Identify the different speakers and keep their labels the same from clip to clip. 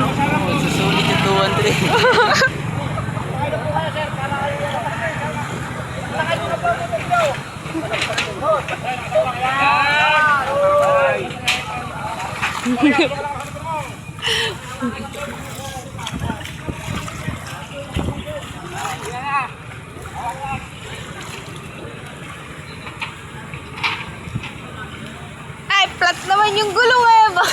Speaker 1: Oh, susulit yung 200.
Speaker 2: Ay, flat naman yung gulong eh.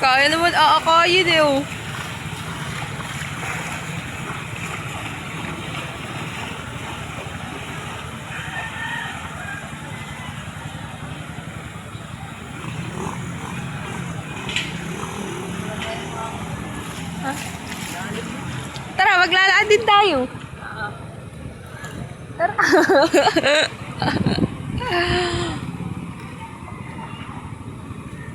Speaker 2: Kaya naman aakayin eh oh. Tara, maglalaan din tayo. Tara.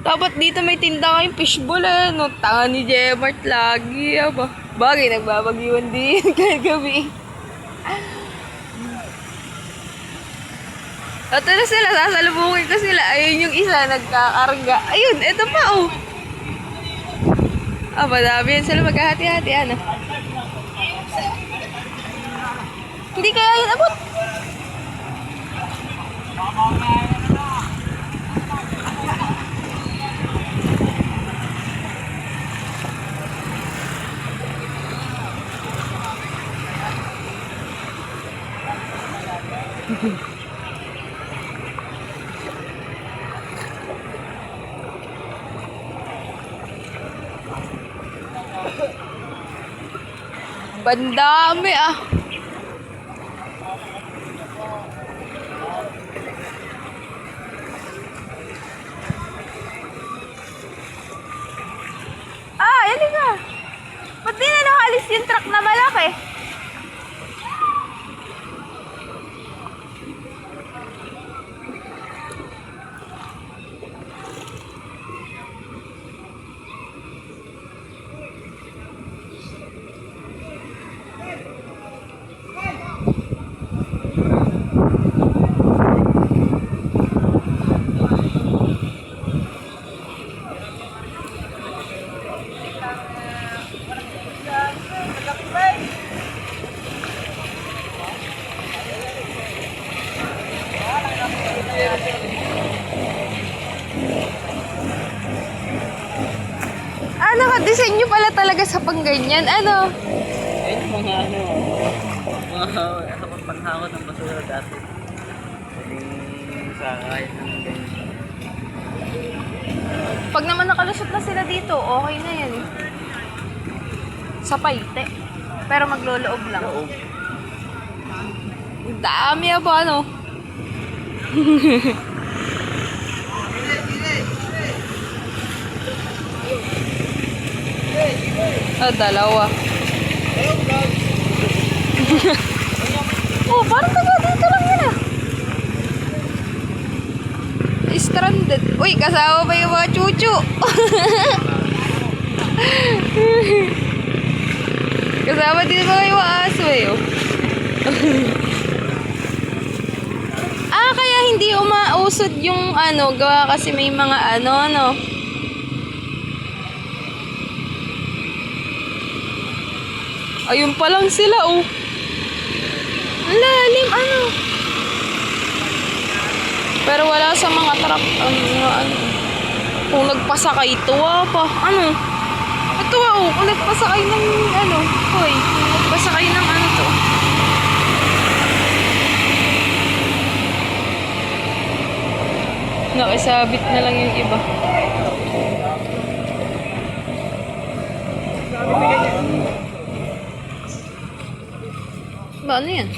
Speaker 2: Dapat dito may tinda kayong fishbowl eh. No, tanga ni Jemart lagi. Aba. Bagay, nagbabagyuan din kahit gabi. Ito na sila, sasalubungin ko sila. Ayun yung isa, nagkakarga. Ayun, eto pa oh. Ah, madami yan sila maghahati-hati, ano. Hindi kaya yun abot. Bandami ah. Yung truck na malaki? Ah, naka-design nyo pala talaga sa pangganyan. Ano?
Speaker 1: Ayun, mga ano, mga kapag panghakot ng basura dati. Pwedeng sa kahit ng ganyan.
Speaker 2: Pag naman nakalusot na sila dito, okay na yan. eh. Sa paite. Pero magloloob lang.
Speaker 1: Loob.
Speaker 2: Ang Dami ah ba, ano? ah, dalawa. oh, parang taga dito lang yun ah. Stranded. Uy, kasama pa yung mga chuchu. kasama din mga yung aso eh. Oh. Ah, kaya hindi umausod yung ano, gawa kasi may mga ano, ano. Ayun pa lang sila, oh. Lalim, ano. Pero wala sa mga truck, ano, ano. Kung nagpasakay, tuwa pa. Ano? Ito, oh. Kung nagpasakay ng, ano, hoy. Kung nagpasakay ng ano to. Nakisabit na lang yung iba. Ano yan?